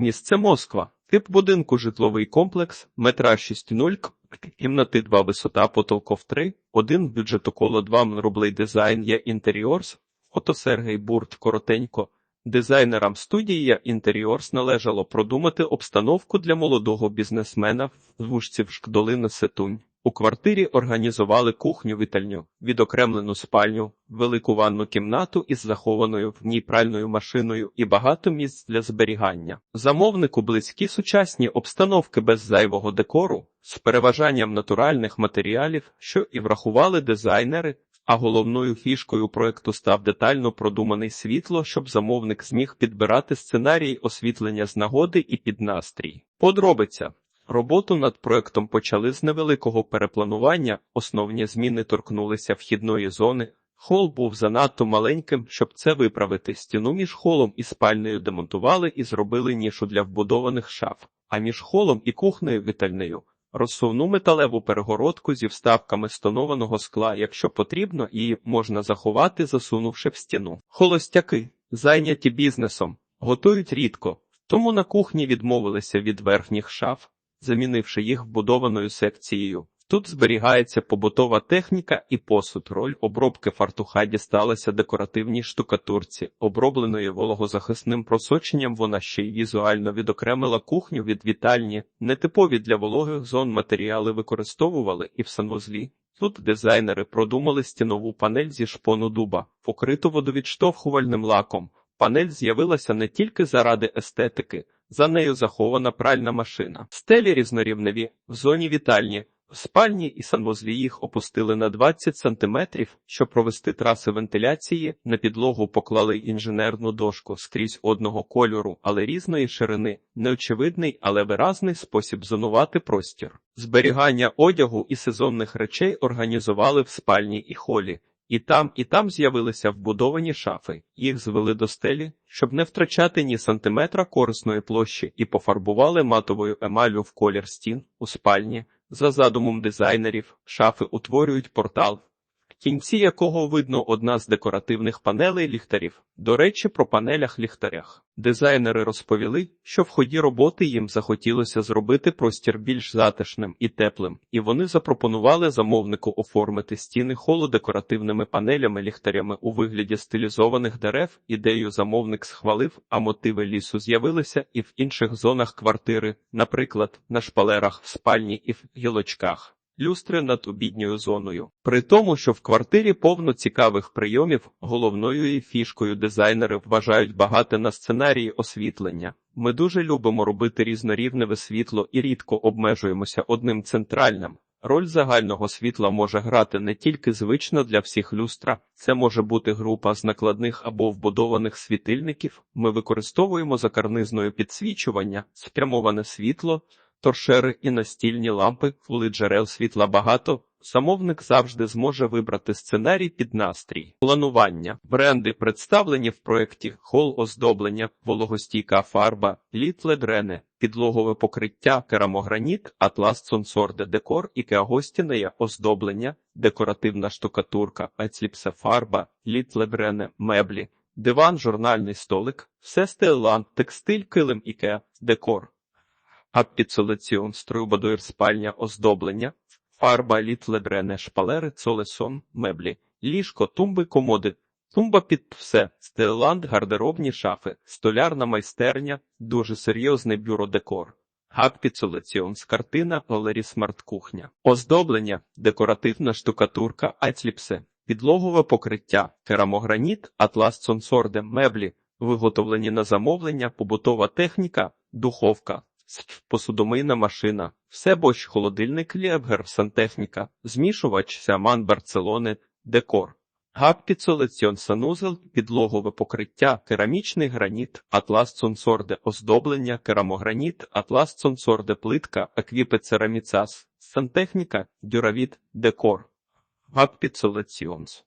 Місце Москва. Тип будинку житловий комплекс, метра 6,0, кімнати 2, висота потолков 3, 1, бюджет около 2 м рублей дизайн є інтеріорс, фото Сергій Бурт коротенько. Дизайнерам студії «Я інтеріорс належало продумати обстановку для молодого бізнесмена в вушці Шкдолина Сетунь. У квартирі організували кухню-вітальню, відокремлену спальню, велику ванну кімнату із захованою в ній пральною машиною і багато місць для зберігання. Замовнику близькі сучасні обстановки без зайвого декору, з переважанням натуральних матеріалів, що і врахували дизайнери, а головною фішкою проекту став детально продуманий світло, щоб замовник зміг підбирати сценарій освітлення з нагоди і під настрій. Подробиця. Роботу над проектом почали з невеликого перепланування, основні зміни торкнулися вхідної зони. Хол був занадто маленьким, щоб це виправити. Стіну між холом і спальнею демонтували і зробили нішу для вбудованих шаф, а між холом і кухнею вітальнею розсувну металеву перегородку зі вставками стонованого скла, якщо потрібно, її можна заховати, засунувши в стіну. Холостяки, зайняті бізнесом, готують рідко, тому на кухні відмовилися від верхніх шаф замінивши їх вбудованою секцією. Тут зберігається побутова техніка і посуд. Роль обробки фартуха дісталася декоративній штукатурці, обробленої вологозахисним просоченням. Вона ще й візуально відокремила кухню від вітальні. Нетипові для вологих зон матеріали використовували і в санвузлі. Тут дизайнери продумали стінову панель зі шпону дуба, покриту водовідштовхувальним лаком. Панель з'явилася не тільки заради естетики. За нею захована пральна машина. Стелі різнорівневі, в зоні вітальні, спальні і санвузлі їх опустили на 20 сантиметрів, щоб провести траси вентиляції. На підлогу поклали інженерну дошку скрізь одного кольору, але різної ширини, неочевидний, але виразний спосіб зонувати простір. Зберігання одягу і сезонних речей організували в спальні і холі. І там, і там з'явилися вбудовані шафи. Їх звели до стелі, щоб не втрачати ні сантиметра корисної площі, і пофарбували матовою емаллю в колір стін у спальні. За задумом дизайнерів, шафи утворюють портал, кінці якого видно одна з декоративних панелей ліхтарів. До речі, про панелях ліхтарях. Дизайнери розповіли, що в ході роботи їм захотілося зробити простір більш затишним і теплим, і вони запропонували замовнику оформити стіни холу декоративними панелями ліхтарями у вигляді стилізованих дерев. Ідею замовник схвалив, а мотиви лісу з'явилися і в інших зонах квартири, наприклад, на шпалерах в спальні і в гілочках люстри над обідньою зоною. При тому, що в квартирі повно цікавих прийомів, головною її фішкою дизайнери вважають багато на сценарії освітлення. Ми дуже любимо робити різнорівневе світло і рідко обмежуємося одним центральним. Роль загального світла може грати не тільки звична для всіх люстра, це може бути група з накладних або вбудованих світильників. Ми використовуємо за карнизною підсвічування, спрямоване світло торшери і настільні лампи, коли джерел світла багато, замовник завжди зможе вибрати сценарій під настрій. Планування бренди представлені в проєкті хол оздоблення, вологостійка фарба, літле дрене, підлогове покриття, керамограніт, атлас сонсорде декор і кеагостінеє оздоблення, декоративна штукатурка, ецліпсе фарба, літле дрене, меблі. Диван, журнальний столик, все стеллан, текстиль, килим ікеа, декор аппіцолаціон, струбадуїр спальня, оздоблення, фарба, літледрене, шпалери, цолесон, меблі, ліжко, тумби, комоди, тумба під все, стелланд, гардеробні шафи, столярна майстерня, дуже серйозний бюро-декор. Гаппіцолаціонс, картина, галері смарт-кухня, оздоблення, декоративна штукатурка, айцліпсе, підлогове покриття, керамограніт, атлас сонсорде, меблі, виготовлені на замовлення, побутова техніка, духовка, посудомийна машина, все боч, холодильник Лєбгер, сантехніка, змішувач Сяман Барселони, декор. Гаппіцолеціон санузел, підлогове покриття, керамічний граніт, атлас цонсорде, оздоблення, керамограніт, атлас цонсорде, плитка, еквіпецераміцас, сантехніка, дюравіт, декор. Гаппіцолеціонс.